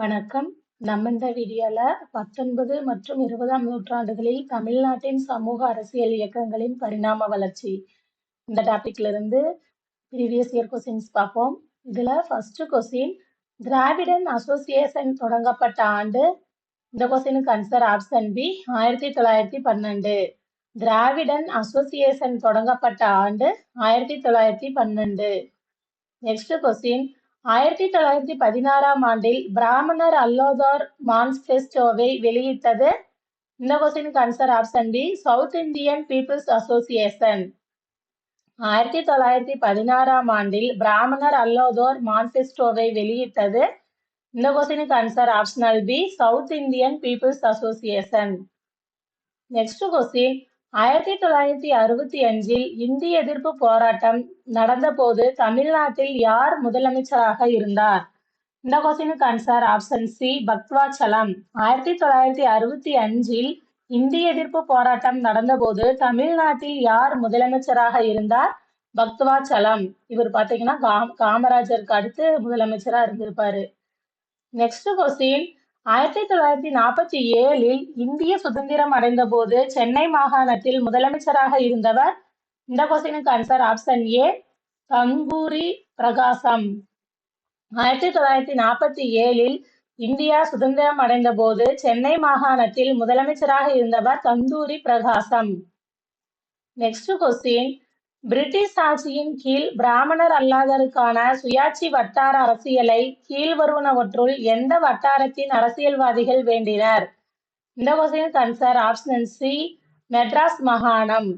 வணக்கம். நம்ம இந்த வீடியோல 19 மற்றும் 20ஆம் நூற்றாண்டுகளில் தமிழ்நாட்டின் சமூக அரசியல் இயக்கங்களின் பரிணாம வளர்ச்சி இந்த டாபிக்ல இருந்து ப்ரீவியஸ் இயர் கொஸ்டின்ஸ் பார்ப்போம். இதுல ஃபர்ஸ்ட் கொஸ்டின் திராவிடன் அசோசியேஷன் தொடங்கப்பட்ட ஆண்டு இந்த கொஸ்டினுக்கு answer option B 1912 Dravidan association தொடங்கப்பட்ட ஆண்டு 1912 நெக்ஸ்ட் கொஸ்டின் ஆயிரத்தி தொள்ளாயிரத்தி பதினாறாம் ஆண்டில் பிராமணர் அல்லோதார் மான்ஸ்பெஸ்டோவை வெளியிட்டது இந்த கொஸ்டினுக்கு answer option B South Indian People's Association ஆயிரத்தி தொள்ளாயிரத்தி பதினாறாம் ஆண்டில் பிராமணர் அல்லாதோர் மான்ஃபெஸ்டோவை வெளியிட்டது இந்த கொஸ்டினுக்கு answer optional B South Indian People's Association next question ஆயிரத்தி தொள்ளாயிரத்தி அறுபத்தி அஞ்சில் இந்திய எதிர்ப்பு போராட்டம் நடந்தபோது தமிழ்நாட்டில் யார் முதலமைச்சராக இருந்தார்? இந்த கொஸ்டினுக்கு ஆன்சர் ஆப்ஷன் சி பக்வாச்சலம். ஆயிரத்தி தொள்ளாயிரத்தி அறுபத்தி அஞ்சில் இந்திய எதிர்ப்பு போராட்டம் நடந்தபோது தமிழ்நாட்டில் யார் முதலமைச்சராக இருந்தார்? பக்துவாச்சலம் இவர் பாத்தீங்கன்னா காமராஜருக்கு அடுத்து முதலமைச்சரா இருந்திருப்பாரு. நெக்ஸ்ட் கொஸ்டின் ஆயிரத்தி தொள்ளாயிரத்தி நாற்பத்தி ஏழில் இந்திய சுதந்திரம் அடைந்த போது சென்னை மாகாணத்தில் முதலமைச்சராக இருந்தவர் இந்த கொஸ்டினுக்கு ஆன்சர் ஆப்ஷன் ஏ கங்கூரி பிரகாசம். ஆயிரத்தி தொள்ளாயிரத்தி நாற்பத்தி ஏழில் இந்தியா சுதந்திரம் அடைந்த போது சென்னை மாகாணத்தில் முதலமைச்சராக இருந்தவர் தந்தூரி பிரகாசம். நெக்ஸ்ட் கொஸ்டின் பிரிட்டிஷ் ஆட்சியின் கீழ் பிராமணர் அல்லாதோருக்கான சுயாட்சி வட்டார அரசியலை கீழ்வருவனவற்றுள் எந்த வட்டாரத்தின் அரசியல்வாதிகள் வேண்டினர்? இந்த question answer option C Madras மாகாணம்.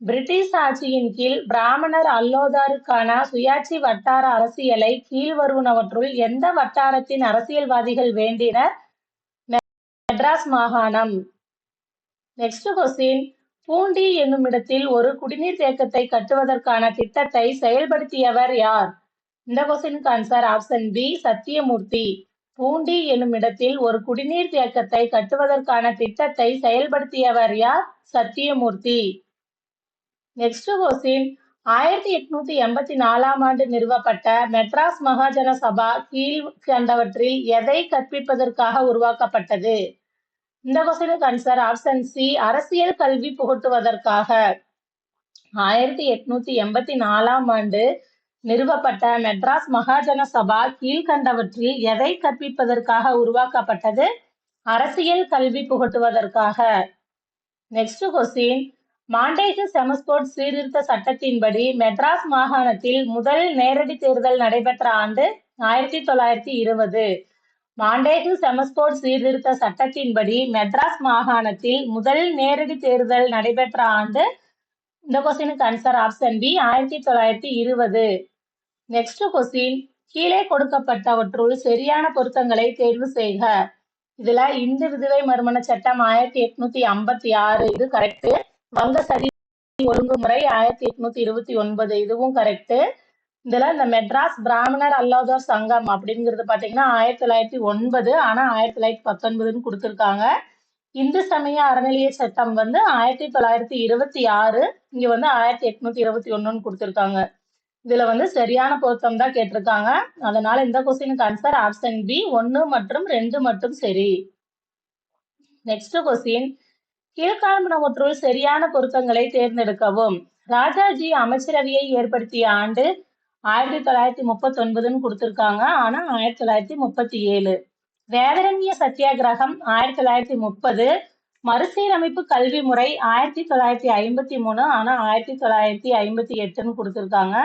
பிரிட்டிஷ் ஆட்சியின் கீழ் பிராமணர் அல்லோதாருக்கான சுயாட்சி வட்டார அரசியலை கீழ்வருவனவற்றுள் எந்த வட்டாரத்தின் அரசியல்வாதிகள் வேண்டினர்? மெட்ராஸ் மாகாணம். நெக்ஸ்ட் கொஸ்டின் பூண்டி என்னும் இடத்தில் ஒரு குடிநீர் தேக்கத்தை கட்டுவதற்கான திட்டத்தை செயல்படுத்தியவர் யார்? இந்த கொஸ்டினுக்கு answer option B Sathyamurthy. Poondi என்னும் இடத்தில் ஒரு குடிநீர் தேக்கத்தை கட்டுவதற்கான திட்டத்தை செயல்படுத்தியவர் யார்? சத்தியமூர்த்தி. Next question. ஆயிரத்தி எட்நூத்தி எண்பத்தி நாலாம் ஆண்டு நிறுவப்பட்ட மெட்ராஸ் மகாஜன சபா கீழ் கண்டவற்றில் எதை கற்பிப்பதற்காக உருவாக்கப்பட்டது? இந்த கொஸ்டினுக்கு ஆன்சர் ஆப்ஷன் சி அரசியல் கல்வி புகட்டுவதற்காக. ஆயிரத்தி எட்நூத்தி எண்பத்தி நாலாம் ஆண்டு நிறுவப்பட்ட மெட்ராஸ் மகாஜன சபா கீழ்கண்டவற்றில் எதை கற்பிப்பதற்காக உருவாக்கப்பட்டது? அரசியல் கல்வி புகட்டுவதற்காக. நெக்ஸ்ட் கொஸ்டின் மாண்டேகு செமஸ்போர்ட் சீர்திருத்த சட்டத்தின்படி மெட்ராஸ் மாகாணத்தில் முதல் நேரடி தேர்தல் நடைபெற்ற ஆண்டு ஆயிரத்தி தொள்ளாயிரத்தி இருபது. மாண்டேகு செமஸ்போர்ட் சீர்திருத்த சட்டத்தின்படி மெட்ராஸ் மாகாணத்தில் முதல் நேரடி தேர்தல் நடைபெற்ற ஆண்டு இந்த கொஸ்டினுக்கு ஆன்சர் ஆப்ஷன் பி ஆயிரத்தி தொள்ளாயிரத்தி இருபது. நெக்ஸ்ட் கொஸ்டின் கீழே கொடுக்கப்பட்டவற்றுள் சரியான பொருத்தங்களை தேர்வு செய்க. இதுல இந்து விதவை மறுமண சட்டம் ஆயிரத்தி எட்நூத்தி ஐம்பத்தி ஆறு இது கரெக்ட் வங்க சதி ஒழுங்குமுறை ஆயிரத்தி எட்நூத்தி இருபத்தி ஒன்பது இதுவும் கரெக்ட் இதுல இந்த மெட்ராஸ் பிராமணர் அல்லாதோர் சங்கம் அப்படிங்கிறது பாத்தீங்கன்னா ஆயிரத்தி தொள்ளாயிரத்தி ஒன்பது ஆனா ஆயிரத்தி தொள்ளாயிரத்தி பத்தொன்பதுன்னு கொடுத்துருக்காங்க. இந்து சமய அறநிலைய சட்டம் வந்து ஆயிரத்தி தொள்ளாயிரத்தி இருபத்தி ஆறு இங்க வந்து ஆயிரத்தி எட்நூத்தி இருபத்தி ஒண்ணுன்னு கொடுத்துருக்காங்க. இதுல வந்து சரியான பொருத்தம் தான் கேட்டிருக்காங்க. அதனால இந்த கொஸ்டினுக்கு ஆன்சர் ஆப்ஷன் பி ஒன்னு மற்றும் ரெண்டு மட்டும் சரி. நெக்ஸ்ட் கொஸ்டின் கீழ்காண்பனவற்றுள் சரியான பொருத்தங்களை தேர்ந்தெடுக்கவும். ராஜாஜி அமைச்சரவையை ஏற்படுத்திய ஆண்டு ஆயிரத்தி தொள்ளாயிரத்தி முப்பத்தி ஒன்பதுன்னு கொடுத்துருக்காங்க. ஆனா ஆயிரத்தி தொள்ளாயிரத்தி முப்பத்தி ஏழு. வேதரண்ய சத்தியாகிரகம் ஆயிரத்தி தொள்ளாயிரத்தி முப்பது. மறுசீரமைப்பு கல்வி முறை ஆயிரத்தி தொள்ளாயிரத்தி ஐம்பத்தி மூணு. ஆனா ஆயிரத்தி தொள்ளாயிரத்தி ஐம்பத்தி எட்டுன்னு கொடுத்துருக்காங்க.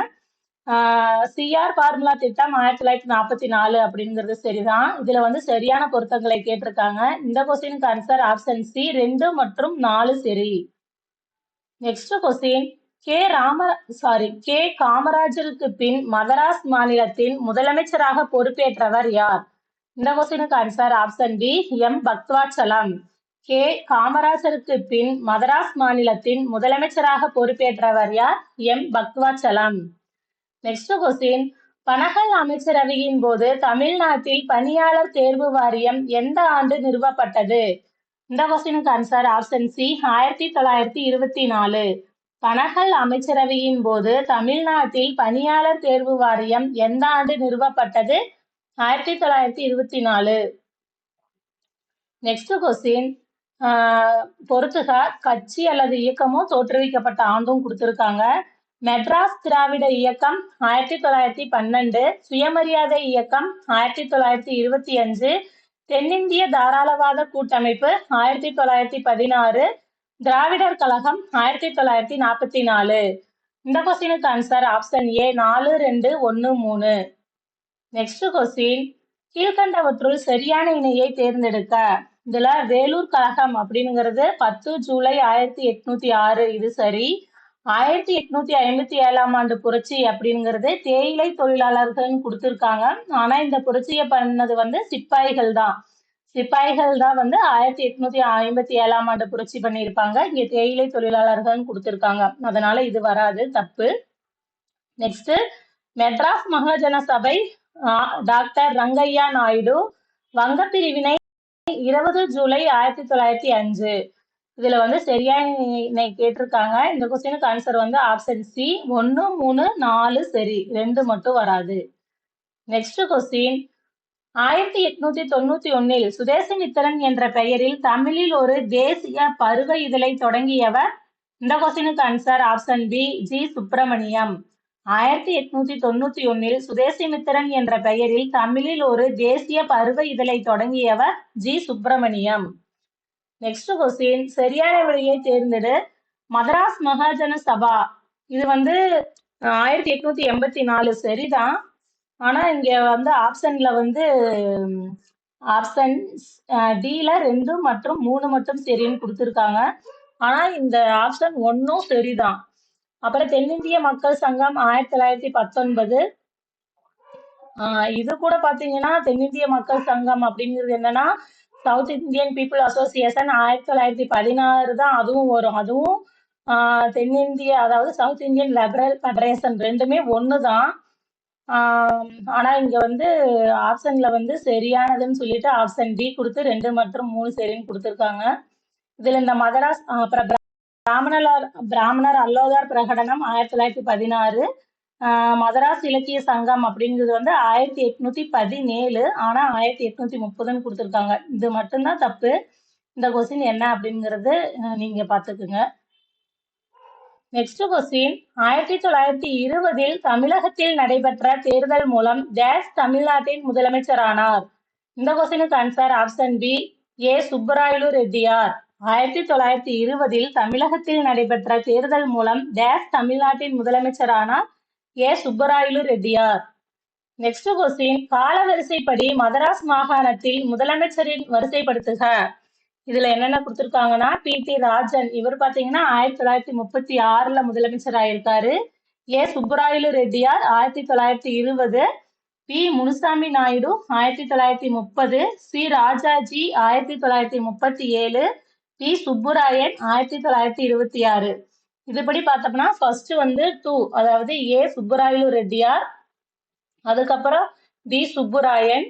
சிஆர் ஃபார்முலா திட்டம் ஆயிரத்தி தொள்ளாயிரத்தி நாற்பத்தி நாலு அப்படிங்கிறது சரிதான். இதுல வந்து சரியான பொருத்தங்களை கேட்டிருக்காங்க. இந்த கொஸ்டினுக்கு ஆன்சர் ஆப்ஷன் சி ரெண்டு மற்றும் நாலு சரி. Next question K Rama sorry K காமராஜருக்கு பின் மதராஸ் மாநிலத்தின் முதலமைச்சராக பொறுப்பேற்றவர் யார்? இந்த கொஸ்டினுக்கு answer option B M Bhaktavatsalam. K காமராஜருக்கு பின் மதராஸ் மாநிலத்தின் முதலமைச்சராக பொறுப்பேற்றவர் யார்? M Bhaktavatsalam. Next question Panagal அமைச்சரவையின் போது தமிழ்நாட்டில் பணியாளர் தேர்வு வாரியம் எந்த ஆண்டு நிறுவப்பட்டது? இந்த கொஸ்டினுக்கு ஆன்சர் ஆப்ஷன் சி ஆயிரத்தி தொள்ளாயிரத்தி இருபத்தி நாலு. பனகல் அமைச்சரவையின் போது தமிழ்நாட்டில் பணியாளர் தேர்வு வாரியம் எந்த ஆண்டு நிறுவப்பட்டது? ஆயிரத்தி தொள்ளாயிரத்தி இருபத்தி நாலு. நெக்ஸ்ட் கொஸ்டின் பொறுத்துக. கட்சி அல்லது இயக்கமும் தோற்றுவிக்கப்பட்ட ஆண்டும் கொடுத்திருக்காங்க. மெட்ராஸ் திராவிட இயக்கம் ஆயிரத்தி தொள்ளாயிரத்தி பன்னெண்டு. சுயமரியாதை இயக்கம் ஆயிரத்தி தொள்ளாயிரத்தி இருபத்தி அஞ்சு. தென்னிந்திய தாராளவாத கூட்டமைப்பு ஆயிரத்தி தொள்ளாயிரத்தி பதினாறு. திராவிடர் கழகம் ஆயிரத்தி தொள்ளாயிரத்தி நாற்பத்தி நாலு. இந்த கொஸ்டினுக்கு ஆன்சர் ஆப்ஷன் ஏ நாலு ரெண்டு ஒன்று மூணு. நெக்ஸ்ட் கொஸ்டின் கீழ்கண்டவற்றுள் சரியான இணையை தேர்ந்தெடுக்க இதுல வேலூர் கழகம் அப்படிங்கிறது பத்து ஜூலை ஆயிரத்தி எட்நூத்தி ஆறு. இது சரி. ஆயிரத்தி எட்நூத்தி ஐம்பத்தி ஏழாம் ஆண்டு புரட்சி அப்படிங்கிறது தேயிலை தொழிலாளர்கள் கொடுத்துருக்காங்க. ஆனா இந்த புரட்சியை பண்ணது வந்து சிப்பாய்கள் தான். சிப்பாய்கள் தான் வந்து ஆயிரத்தி எட்நூத்தி ஐம்பத்தி ஏழாம் ஆண்டு புரட்சி பண்ணியிருப்பாங்க. இங்க தேயிலை தொழிலாளர்கள் கொடுத்திருக்காங்க. அதனால இது வராது தப்பு. நெக்ஸ்ட் மெட்ராஸ் மகாஜன சபை டாக்டர் ரங்கையா நாயுடு வங்க பிரிவினை இருபது ஜூலை ஆயிரத்தி தொள்ளாயிரத்தி அஞ்சு. இதுல வந்து சரியான கேட்டிருக்காங்க. இந்த கொஸ்டினுக்கு ஆன்சர் வந்து ஆப்ஷன் சி ஒன்னு மூணு நாலு சரி. ரெண்டு மட்டும் வராது. நெக்ஸ்ட் கொஸ்டின் ஆயிரத்தி எட்நூத்தி தொண்ணூத்தி ஒன்னில் சுதேசமித்திரன் என்ற பெயரில் தமிழில் ஒரு தேசிய பருவ இதழை தொடங்கியவர் இந்த கொஸ்டினுக்கு answer option B G Subramaniam. ஆயிரத்தி எட்நூத்தி தொண்ணூத்தி ஒன்னில் சுதேசிமித்திரன் என்ற பெயரில் தமிழில் ஒரு தேசிய பருவ இதழை தொடங்கியவர் ஜி சுப்பிரமணியம். நெக்ஸ்ட் கொஸ்டின் சரியான விடையை தேர்ந்தெடு. மதராஸ் மகாஜன சபா. இது வந்து ஆயிரத்தி எட்நூத்தி எண்பத்தி நாலு. சரிதான். ஆனா இங்க வந்து ஆப்ஷன்ல வந்து ஆப்ஷன் டில ரெண்டு மற்றும் மூணு மட்டும் சரின்னு கொடுத்துருக்காங்க. ஆனா இந்த ஆப்ஷன் ஒன்னும் சரிதான். அப்புறம் தென்னிந்திய மக்கள் சங்கம் ஆயிரத்தி தொள்ளாயிரத்தி பத்தொன்பது. இது கூட பாத்தீங்கன்னா தென்னிந்திய மக்கள் சங்கம் அப்படிங்கிறது என்னன்னா சவுத் இந்தியன் பீப்புள் அசோசியேஷன் ஆயிரத்தி தொள்ளாயிரத்தி பதினாறு தான் அதுவும் வரும். அதுவும் தென்னிந்திய அதாவது சவுத் இந்தியன் லிபரல் ஃபெடரேஷன் ரெண்டுமே ஒன்று தான் ஆனால் இங்கே வந்து ஆப்ஷனில் வந்து சரியானதுன்னு சொல்லிட்டு ஆப்ஷன் டி கொடுத்து ரெண்டு மற்றும் மூணு சரின்னு கொடுத்துருக்காங்க. இதில் இந்த மதராஸ் அப்புறம் பிராமணர் பிராமணர் அல்லோதார் பிரகடனம் ஆயிரத்தி தொள்ளாயிரத்தி பதினாறு மதராஸ் இலக்கிய சங்கம் அப்படிங்கிறது வந்து ஆயிரத்தி எட்நூத்தி பதினேழு ஆனா ஆயிரத்தி எட்நூத்தி முப்பதுன்னு கொடுத்துருக்காங்க. இது மட்டும்தான் தப்பு. இந்த கொஸ்டின் என்ன அப்படிங்கிறது நீங்க பாத்துக்குங்க நெக்ஸ்ட் கொஸ்டின் ஆயிரத்தி தொள்ளாயிரத்தி இருபதில் தமிழகத்தில் நடைபெற்ற தேர்தல் மூலம் டேஷ் தமிழ்நாட்டின் முதலமைச்சரானார். இந்த கொஸ்டினுக்கு answer option B A Subbarayalu Reddiar. ஆயிரத்தி தொள்ளாயிரத்தி இருபதில் தமிழகத்தில் நடைபெற்ற தேர்தல் மூலம் டேஸ் தமிழ்நாட்டின் முதலமைச்சரானார் A Subbarayalu Reddiyar. Next question காலவரிசைப்படி Madras மாகாணத்தில் முதலமைச்சரின் வரிசைப்படுத்துக. இதுல என்னென்ன கொடுத்துருக்காங்கன்னா பி. டி. ராஜன். இவர் பாத்தீங்கன்னா ஆயிரத்தி தொள்ளாயிரத்தி முப்பத்தி ஆறுல முதலமைச்சர் ஆயிருக்காரு. ஏ. சுப்பராயலு ரெட்டியார் ஆயிரத்தி தொள்ளாயிரத்தி இருபது. பி. முனுசாமி நாயுடு ஆயிரத்தி தொள்ளாயிரத்தி முப்பது. சி. ராஜாஜி ஆயிரத்தி தொள்ளாயிரத்தி முப்பத்தி ஏழு. பி. சுப்புராயன் ஆயிரத்தி தொள்ளாயிரத்தி இருபத்தி ஆறு. இதுபடி பார்த்தோம்னா ஃபர்ஸ்ட் வந்து டூ அதாவது ஏ. சுப்புராயலு ரெட்டியார் அதுக்கப்புறம் பி. சுப்புராயன்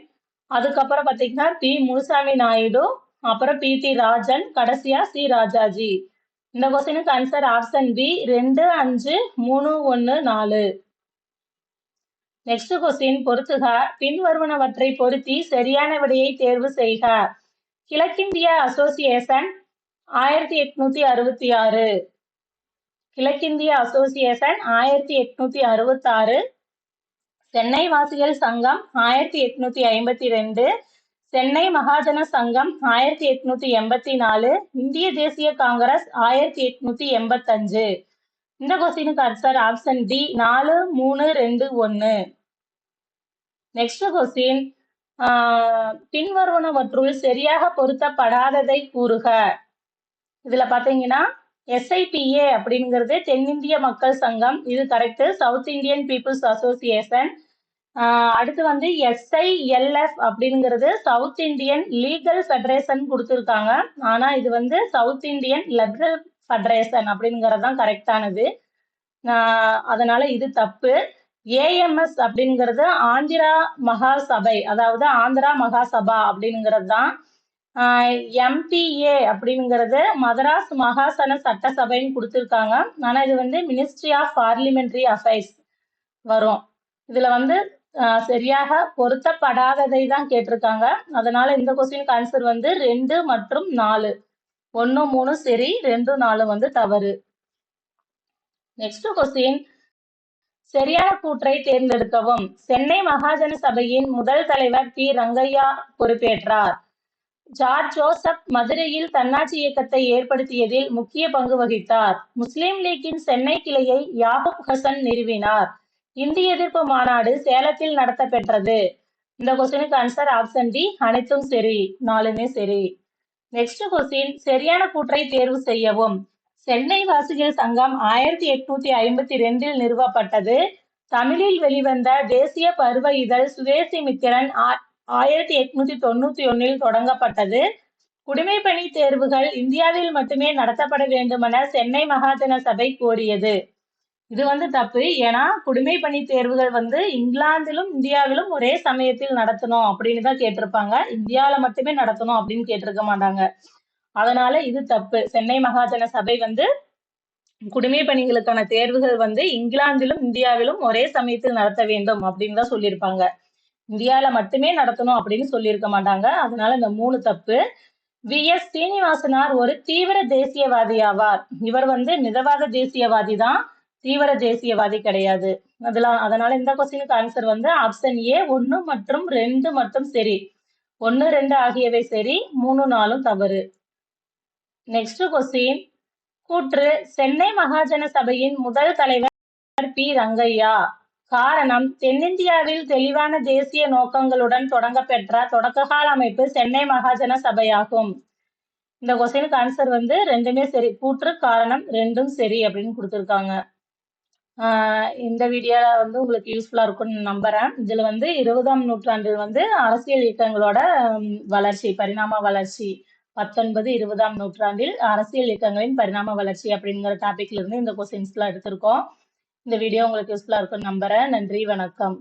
அதுக்கப்புறம் பார்த்தீங்கன்னா பி. முனுசாமி நாயுடு அப்புறம் பி டி ராஜன் கடைசியா சி ராஜாஜி. இந்த கொஸ்டினுக்கு ஆன்சர் ஆப்ஷன் பி ரெண்டு அஞ்சு மூணு ஒன்று நாலு. நெக்ஸ்ட் கொஸ்டின் பொறுத்துக. பின்வருவனவற்றை பொருத்தி சரியான விடையை தேர்வு செய்க. கிழக்கிந்திய அசோசியேஷன் ஆயிரத்தி எட்நூத்தி அறுபத்தி ஆறு. கிழக்கிந்திய அசோசியேஷன் ஆயிரத்தி எட்நூத்தி அறுபத்தாறு. சென்னை வாசிகள் சங்கம் ஆயிரத்தி எட்நூத்தி ஐம்பத்தி ரெண்டு. சென்னை மகாஜன சங்கம் ஆயிரத்தி எட்நூத்தி எண்பத்தி நாலு இந்திய தேசிய காங்கிரஸ் ஆயிரத்தி எட்நூத்தி எண்பத்தஞ்சு. இந்த கொஸ்டினுக்கு ஆன்சர் ஆப்ஷன் டி நாலு மூணு ரெண்டு ஒன்று நெக்ஸ்ட் கொஸ்டின் பின்வருவனவற்றுள் சரியாக பொருத்தப்படாததை கூறுக. இதுல பாத்தீங்கன்னா எஸ்ஐபிஏ அப்படிங்கிறது தென்னிந்திய மக்கள் சங்கம். இது correct South Indian People's Association அடுத்து வந்து எஸ்ஐஎல்எஃப் அப்படிங்கிறது சவுத் இந்தியன் லீகல் ஃபெடரேஷன் கொடுத்துருக்காங்க. ஆனால் இது வந்து சவுத் இந்தியன் லெபரல் ஃபெடரேஷன் அப்படிங்கிறது தான் கரெக்டானது அதனால இது தப்பு. ஏஎம்எஸ் அப்படிங்கிறது ஆந்திரா மகாசபை அதாவது ஆந்திரா மகாசபா அப்படிங்கிறது தான். எம்பிஏ அப்படிங்கிறது மதராஸ் மகாசன சட்டசபைன்னு கொடுத்துருக்காங்க. ஆனால் இது வந்து மினிஸ்ட்ரி ஆஃப் பார்லிமெண்ட்ரி அஃபேர்ஸ் வரும். இதில் வந்து சரியாக பொருத்தப்படாததை தான் கேட்டிருக்காங்க. அதனால இந்த கொஸ்டினுக்கு ஆன்சர் வந்து ரெண்டு மற்றும் நாலு. ஒன்னு மூணு சரி ரெண்டு நாலு வந்து தவறு. நெக்ஸ்ட் கொஸ்டின் சரியான கூற்றை தேர்ந்தெடுக்கவும். சென்னை மகாஜன சபையின் முதல் தலைவர் பி. ரங்கையா பொறுப்பேற்றார். ஜார்ஜ் ஜோசப் மதுரையில் தன்னாட்சி இயக்கத்தை ஏற்படுத்தியதில் முக்கிய பங்கு வகித்தார். முஸ்லிம் லீக்கின் சென்னை கிளையை யாகூப் ஹசன் நிறுவினார். இந்திய எதிர்ப்பு மாநாடு சேலத்தில் நடத்தப்பெற்றது. இந்த கொஸ்டினுக்கு ஆன்சர் ஆப்ஷன் டி அனைத்தும் சரி நாலுமே சரி. நெக்ஸ்ட் கொஸ்டின் சரியான கூற்றை தேர்வு செய்யவும். சென்னை வாசிகள் சங்கம் ஆயிரத்தி எட்நூத்தி ஐம்பத்தி ரெண்டில் நிறுவப்பட்டது. தமிழில் வெளிவந்த தேசிய பருவ இதழ் சுதேசி மித்திரன் ஆயிரத்தி எட்நூத்தி தொண்ணூத்தி ஒன்னில் தொடங்கப்பட்டது. குடிமைப்பணி தேர்வுகள் இந்தியாவில் மட்டுமே நடத்தப்பட வேண்டுமென சென்னை மகாஜன சபை கோரியது. இது வந்து தப்பு. ஏன்னா குடிமை பணி தேர்வுகள் வந்து இங்கிலாந்திலும் இந்தியாவிலும் ஒரே சமயத்தில் நடத்தணும் அப்படின்னு தான் கேட்டிருப்பாங்க. இந்தியாவில மட்டுமே நடத்தணும் அப்படின்னு கேட்டிருக்க மாட்டாங்க. அதனால இது தப்பு. சென்னை மகாஜன சபை வந்து குடிமை பணிகளுக்கான தேர்வுகள் வந்து இங்கிலாந்திலும் இந்தியாவிலும் ஒரே சமயத்தில் நடத்த வேண்டும் அப்படின்னு தான் சொல்லியிருப்பாங்க. இந்தியாவில மட்டுமே நடத்தணும் அப்படின்னு சொல்லியிருக்க மாட்டாங்க. அதனால இந்த மூணு தப்பு. வி. எஸ். ஸ்ரீனிவாசனார் ஒரு தீவிர தேசியவாதி ஆவார் இவர் வந்து மிதவாத தேசியவாதி தான். தீவிர தேசியவாதி கிடையாது. அதெல்லாம் அதனால இந்த கொஸ்டினுக்கு ஆன்சர் வந்து ஆப்ஷன் ஏ ஒன்னு மற்றும் ரெண்டு மட்டும் சரி. ஒன்னு ரெண்டு ஆகியவை சரி மூணு நாளும் தவறு. நெக்ஸ்ட் கொஸ்டின் கூற்று சென்னை மகாஜன சபையின் முதல் தலைவர் பி. ரங்கையா. காரணம் தென்னிந்தியாவில் தெளிவான தேசிய நோக்கங்களுடன் தொடங்கப்பெற்ற தொடக்ககால அமைப்பு சென்னை மகாஜன சபையாகும். இந்த கொஸ்டினுக்கு ஆன்சர் வந்து ரெண்டுமே சரி. கூற்று காரணம் ரெண்டும் சரி அப்படின்னு கொடுத்துருக்காங்க. இந்த வீடியோ வந்து உங்களுக்கு யூஸ்ஃபுல்லா இருக்கும்னு நம்புறேன். இதுல வந்து இருபதாம் நூற்றாண்டில் வந்து அரசியல் இயக்கங்களோட வளர்ச்சி பரிணாம வளர்ச்சி. பத்தொன்பது இருபதாம் நூற்றாண்டில் அரசியல் இயக்கங்களின் பரிணாம வளர்ச்சி அப்படிங்கிற டாபிக்ல இருந்து இந்த கொஸ்டின்ஸ் எல்லாம் எடுத்திருக்கோம். இந்த வீடியோ உங்களுக்கு யூஸ்ஃபுல்லா இருக்கும்னு நம்புறேன். நன்றி வணக்கம்.